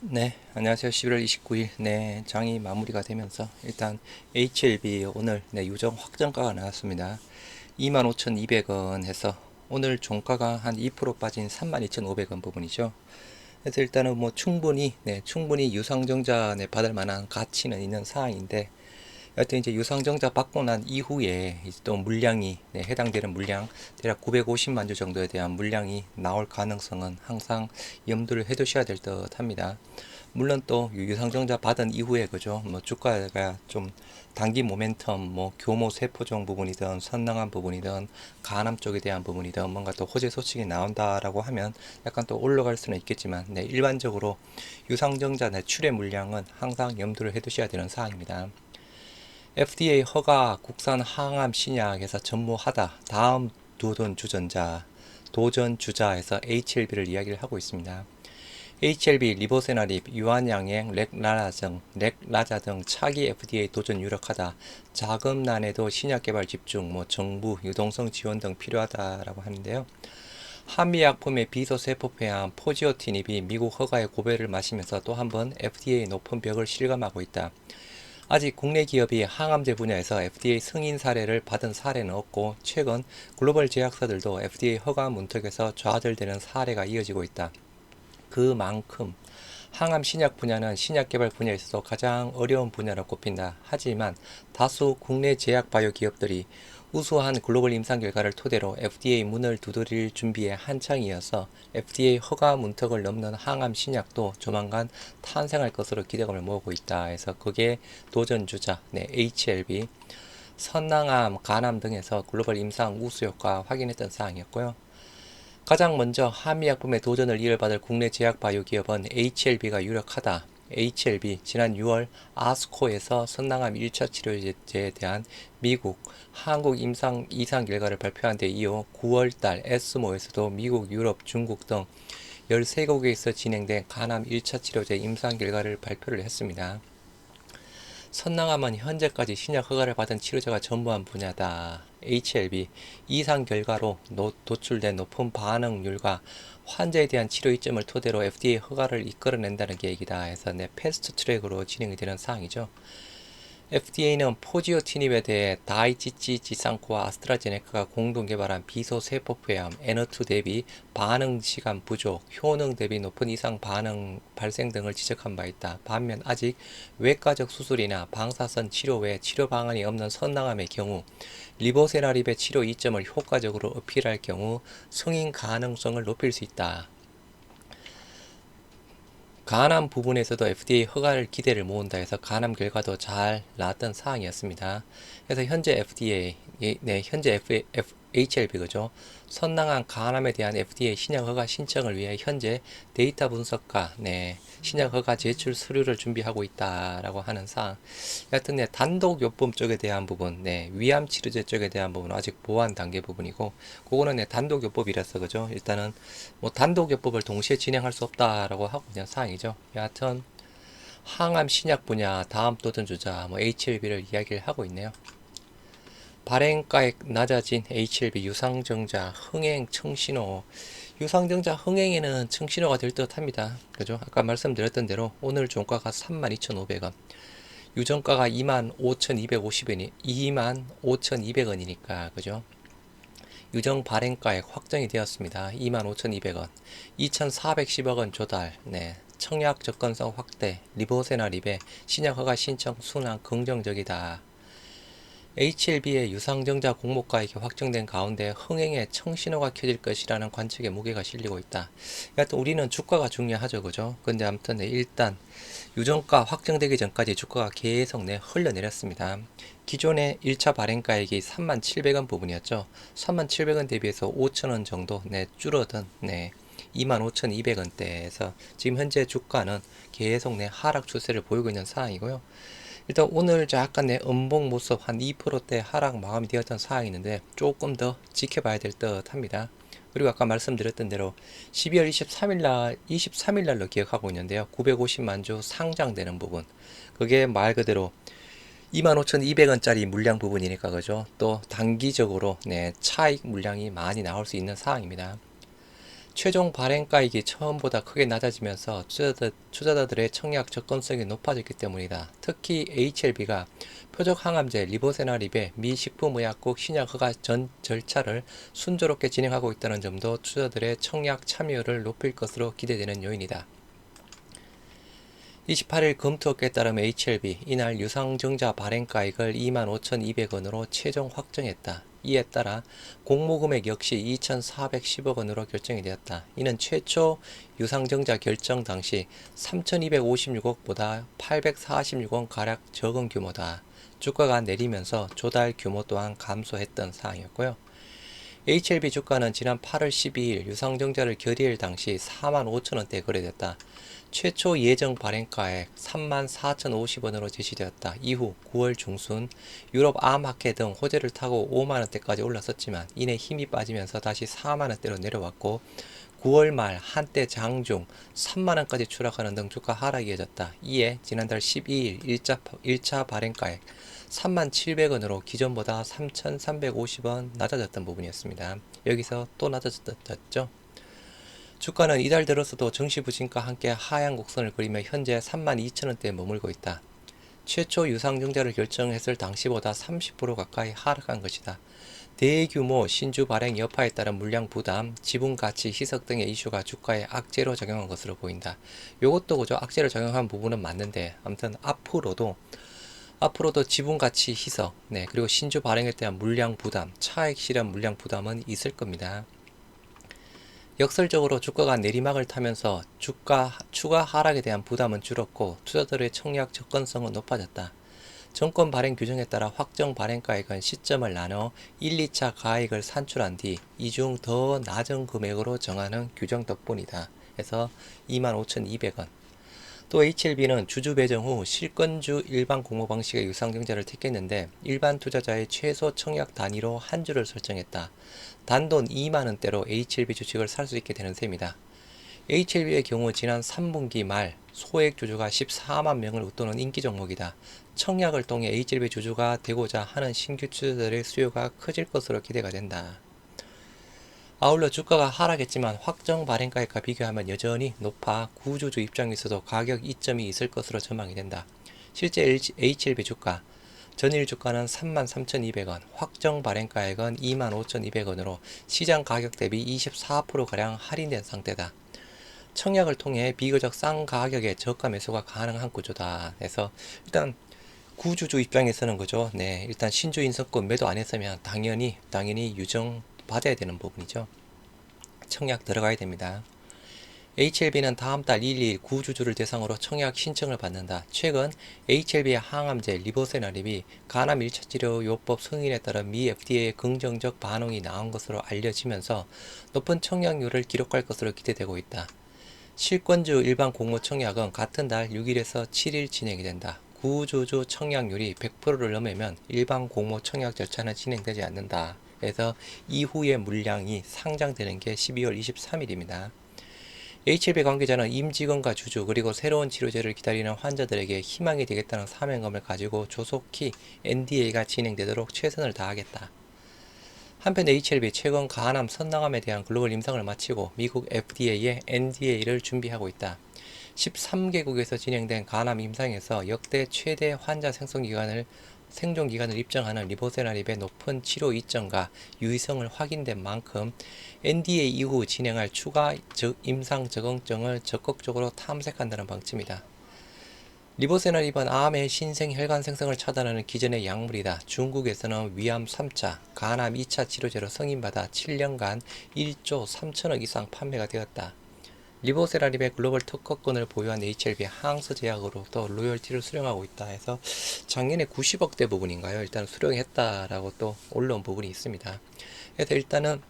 네, 안녕하세요. 11월 29일, 네, 장이 마무리가 되면서 일단 HLB 오늘 네, 유정 확정가가 나왔습니다. 25,200원 해서 오늘 종가가 한 2% 빠진 32,500원 부분이죠. 그래서 일단은 뭐 충분히, 네, 충분히 유상증자 네, 받을 만한 가치는 있는 사항인데 여하튼 이제 유상증자 받고 난 이후에 이제 또 물량이 네, 해당되는 물량 대략 950만 주 정도에 대한 물량이 나올 가능성은 항상 염두를 해두셔야 될 듯합니다. 물론 또 유상증자 받은 이후에 그죠 뭐 주가가 좀 단기 모멘텀 뭐 교모 세포종 부분이든 선능한 부분이든 간암 쪽에 대한 부분이든 뭔가 또 호재 소식이 나온다라고 하면 약간 또 올라갈 수는 있겠지만 네, 일반적으로 유상증자 내출의 물량은 항상 염두를 해두셔야 되는 사항입니다. FDA 허가 국산 항암 신약에서 전무하다. 다음 도전 주전자, 도전 주자에서 HLB를 이야기를 하고 있습니다. HLB, 리보세나립, 유한양행, 렉라자 렉라자 등 차기 FDA 도전 유력하다. 자금난에도 신약 개발 집중, 뭐 정부 유동성 지원 등 필요하다라고 하는데요. 한미약품의 비소세포폐암 포지오티닙이 미국 허가의 고배를 마시면서 또 한 번 FDA 높은 벽을 실감하고 있다. 아직 국내 기업이 항암제 분야에서 FDA 승인 사례를 받은 사례는 없고 최근 글로벌 제약사들도 FDA 허가 문턱에서 좌절되는 사례가 이어지고 있다. 그만큼 항암 신약 분야는 신약 개발 분야에서도 가장 어려운 분야로 꼽힌다. 하지만 다수 국내 제약 바이오 기업들이 우수한 글로벌 임상 결과를 토대로 FDA 문을 두드릴 준비에 한창이어서 FDA 허가 문턱을 넘는 항암 신약도 조만간 탄생할 것으로 기대감을 모으고 있다. 해서 그게 도전 주자, 네, HLB, 선낭암, 간암 등에서 글로벌 임상 우수 효과 확인했던 사항이었고요. 가장 먼저 한미약품의 도전을 이어받을 국내 제약 바이오 기업은 HLB가 유력하다. HLB 지난 6월 아스코에서 선낭암 1차 치료제에 대한 미국, 한국 임상 이상 결과를 발표한 데 이어 9월 달 에스모에서도 미국, 유럽, 중국 등 13개국에서 진행된 간암 1차 치료제 임상 결과를 발표를 했습니다. 선낭암은 현재까지 신약 허가를 받은 치료제가 전무한 분야다. HLB 이상 결과로 노, 도출된 높은 반응률과 환자에 대한 치료 이점을 토대로 FDA 허가를 이끌어낸다는 계획이다 해서 내 패스트 트랙으로 진행이 되는 사항이죠. FDA는 포지오티닙에 대해 다이치치 지상코와 아스트라제네카가 공동 개발한 비소 세포폐암 N2 대비 반응 시간 부족, 효능 대비 높은 이상 반응 발생 등을 지적한 바 있다. 반면 아직 외과적 수술이나 방사선 치료 외 치료 방안이 없는 선낭암의 경우 리보세라립의 치료 이점을 효과적으로 어필할 경우 승인 가능성을 높일 수 있다. 간암 부분에서도 FDA 허가를 기대를 모은다 해서 간암 결과도 잘 나왔던 사항이었습니다. 그래서 현재 FDA, 네, 현재 F, F, HLB 그죠? 선낭한 간암에 대한 FDA 신약 허가 신청을 위해 현재 데이터 분석과 네, 신약 허가 제출 서류를 준비하고 있다라고 하는 사항. 여하튼 네, 단독 요법 쪽에 대한 부분, 네, 위암 치료제 쪽에 대한 부분은 아직 보완 단계 부분이고, 그거는 네, 단독 요법이라서 그죠? 일단은 뭐 단독 요법을 동시에 진행할 수 없다라고 하고 있는 사항이죠. 여하튼 항암 신약 분야 다음 도전 주자 뭐 HLB를 이야기를 하고 있네요. 발행가액 낮아진 HLB 유상증자 흥행 청신호 유상증자 흥행에는 청신호가 될 듯 합니다. 그죠? 아까 말씀드렸던 대로 오늘 종가가 32,500원 유정가가 25,250원이 25,200원이니까 그죠? 유정 발행가액 확정이 되었습니다. 25,200원 2,410억 원 조달 네. 청약 접근성 확대 리보세나 립의 신약 허가 신청 순환 긍정적이다. HLB의 유상증자 공모가액이 확정된 가운데 흥행에 청신호가 켜질 것이라는 관측에 무게가 실리고 있다. 여하튼 우리는 주가가 중요하죠, 그죠? 근데 아무튼 네, 일단 유정가 확정되기 전까지 주가가 계속 내 흘러내렸습니다. 기존의 1차 발행가액이 37,000원 부분이었죠. 37,000원 대비해서 5,000원 정도 내 줄어든 네. 25,200원대에서 지금 현재 주가는 계속 내 하락 추세를 보이고 있는 상황이고요. 일단 오늘 약간 내 음봉 모습 한 2%대 하락 마감이 되었던 상황이 있는데 조금 더 지켜봐야 될 듯 합니다. 그리고 아까 말씀드렸던 대로 12월 23일 날 23일 날로 기억하고 있는데요. 950만 주 상장되는 부분. 그게 말 그대로 25,200원짜리 물량 부분이니까 그죠? 또 단기적으로 네, 차익 물량이 많이 나올 수 있는 상황입니다. 최종 발행가액이 처음보다 크게 낮아지면서 투자자, 투자자 들의 청약 접근성이 높아졌기 때문이다. 특히 HLB가 표적 항암제 리보세나립의 미 식품의약국 신약 허가 전 절차를 순조롭게 진행하고 있다는 점도 투자자들의 청약 참여율을 높일 것으로 기대되는 요인이다. 28일 검토업계에 따르면 HLB 이날 유상증자 발행가액을 25,200원으로 최종 확정했다. 이에 따라 공모금액 역시 2,410억 원으로 결정이 되었다. 이는 최초 유상증자 결정 당시 3,256억보다 846원 가량 적은 규모다. 주가가 내리면서 조달 규모 또한 감소했던 사항이었고요. HLB 주가는 지난 8월 12일 유상증자를 결의할 당시 4만 5천원대 거래됐다. 최초 예정 발행가액 34,050원으로 제시되었다. 이후 9월 중순 유럽 암학회 등 호재를 타고 5만원대까지 올랐었지만 이내 힘이 빠지면서 다시 4만원대로 내려왔고 9월 말 한때 장중 3만원까지 추락하는 등 주가 하락이 이어졌다. 이에 지난달 12일 1차, 1차 발행가액 3700원으로 기존보다 3350원 낮아졌던 부분이었습니다. 여기서 또 낮아졌죠. 주가는 이달 들어서도 정시부진과 함께 하향 곡선을 그리며 현재 32,000원대에 머물고 있다. 최초 유상증자를 결정했을 당시보다 30% 가까이 하락한 것이다. 대규모 신주 발행 여파에 따른 물량 부담, 지분 가치 희석 등의 이슈가 주가에 악재로 작용한 것으로 보인다. 이것도 그저 악재로 작용한 부분은 맞는데 아무튼 앞으로도 앞으로도 지분 가치 희석, 네, 그리고 신주 발행에 대한 물량 부담, 차액 실현 물량 부담은 있을 겁니다. 역설적으로 주가가 내리막을 타면서 주가 추가 하락에 대한 부담은 줄었고 투자들의 청약 접근성은 높아졌다. 정권 발행 규정에 따라 확정 발행가액 은 시점을 나눠 1, 2차 가액을 산출한 뒤 이 중 더 낮은 금액으로 정하는 규정 덕분이다. 그래서 25,200원. 또 HLB는 주주 배정 후 실권주 일반 공모 방식의 유상증자를 택했는데 일반 투자자의 최소 청약 단위로 한 주를 설정했다. 단돈 2만원대로 HLB 주식을 살 수 있게 되는 셈이다. HLB의 경우 지난 3분기 말 소액 주주가 14만 명을 웃도는 인기 종목이다. 청약을 통해 HLB 주주가 되고자 하는 신규 투자들의 수요가 커질 것으로 기대가 된다. 아울러 주가가 하락했지만 확정 발행가액과 비교하면 여전히 높아 구주주 입장에서도 가격 이점이 있을 것으로 전망이 된다. 실제 HLB 주가 전일 주가는 33,200원, 확정 발행가액은 25,200원으로 시장 가격 대비 24%가량 할인된 상태다. 청약을 통해 비교적 싼 가격에 저가 매수가 가능한 구조다. 그래서 일단 구주주 입장에서는 그죠. 네, 일단 신주 인석권 매도 안 했으면 당연히 당연히 유정 받아야 되는 부분이죠. 청약 들어가야 됩니다. HLB는 다음 달 1일 구주주를 대상으로 청약 신청을 받는다. 최근 HLB의 항암제 리보세나립이 간암 1차 치료 요법 승인에 따른 미 FDA의 긍정적 반응이 나온 것으로 알려지면서 높은 청약률을 기록할 것으로 기대되고 있다. 실권주 일반 공모 청약은 같은 달 6일에서 7일 진행이 된다. 구주주 청약률이 100%를 넘으면 일반 공모 청약 절차는 진행되지 않는다. 그래서 이후에 물량이 상장되는 게 12월 23일입니다. HLB 관계자는 임직원과 주주 그리고 새로운 치료제를 기다리는 환자들에게 희망이 되겠다는 사명감을 가지고 조속히 NDA가 진행되도록 최선을 다하겠다. 한편 HLB 최근 간암 선낭암에 대한 글로벌 임상을 마치고 미국 FDA에 NDA를 준비하고 있다. 13개국에서 진행된 간암 임상에서 역대 최대 환자 생성 기간을 생존 기간을 입증하는 리보세나립의 높은 치료 이점과 유의성을 확인된 만큼 NDA 이후 진행할 추가 임상 적응증을 적극적으로 탐색한다는 방침이다. 리보세나립은 암의 신생 혈관 생성을 차단하는 기존의 약물이다. 중국에서는 위암 3차, 간암 2차 치료제로 승인받아 7년간 1조 3천억 이상 판매가 되었다. 리보세라립의 글로벌 특허권을 보유한 HLB 항서 제약으로부터 로열티를 수령하고 있다 해서 작년에 90억대 부분인가요? 일단 수령했다라고 또 올라온 부분이 있습니다. 그래서 일단은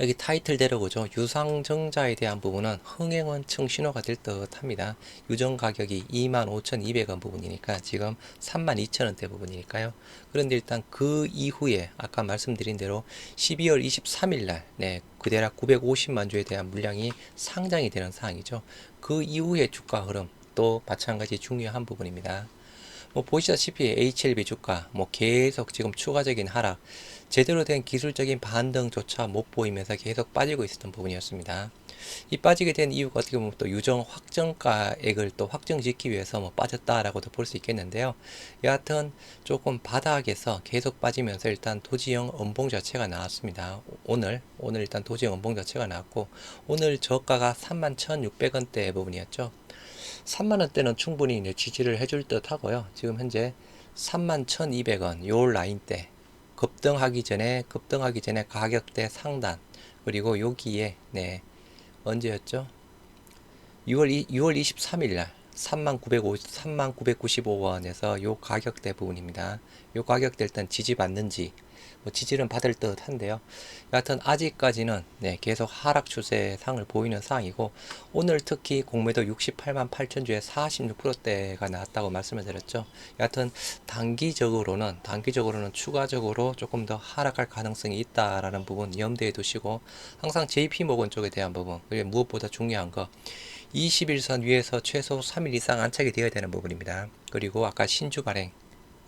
여기 타이틀대로 그죠. 유상증자에 대한 부분은 흥행원층 신호가 될 듯합니다. 유정 가격이 25,200원 부분이니까 지금 32,000원대 부분이니까요. 그런데 일단 그 이후에 아까 말씀드린 대로 12월 23일 날 네, 그대략 950만 주에 대한 물량이 상장이 되는 사항이죠. 그 이후에 주가 흐름 또 마찬가지 중요한 부분입니다. 뭐 보시다시피 HLB 주가 뭐 계속 지금 추가적인 하락 제대로 된 기술적인 반등조차 못 보이면서 계속 빠지고 있었던 부분이었습니다. 이 빠지게 된 이유가 어떻게 보면 또 유정 확정가액을 또 확정짓기 위해서 뭐 빠졌다라고도 볼 수 있겠는데요. 여하튼 조금 바닥에서 계속 빠지면서 일단 도지형 음봉 자체가 나왔습니다. 오늘 오늘 일단 도지형 음봉 자체가 나왔고 오늘 저가가 31,600원대 부분이었죠. 3만 원대는 충분히 이제 지지를 해줄 듯 하고요. 지금 현재 31,200원 요 라인대 급등하기 전에 급등하기 전에 가격대 상단 그리고 여기에 네 언제였죠? 6월, 이, 6월 23일 날 3950, 3995원에서 요 가격대 부분입니다. 요 가격대 일단 지지 받는지 뭐 지지는 받을 듯 한데요. 여하튼 아직까지는 네, 계속 하락 추세 상을 보이는 상황이고 오늘 특히 공매도 68만 8천 주에 46%대가 나왔다고 말씀을 드렸죠. 여하튼 단기적으로는 단기적으로는 추가적으로 조금 더 하락할 가능성이 있다라는 부분 염두에 두시고 항상 JP 모건 쪽에 대한 부분 그리고 무엇보다 중요한 거 21선 위에서 최소 3일 이상 안착이 되어야 되는 부분입니다. 그리고 아까 신주 발행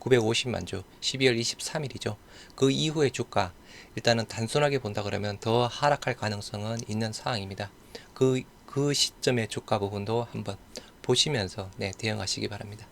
950만 주 12월 23일이죠. 그 이후의 주가 일단은 단순하게 본다 그러면 더 하락할 가능성은 있는 상황입니다. 그, 그 시점의 주가 부분도 한번 보시면서 네, 대응하시기 바랍니다.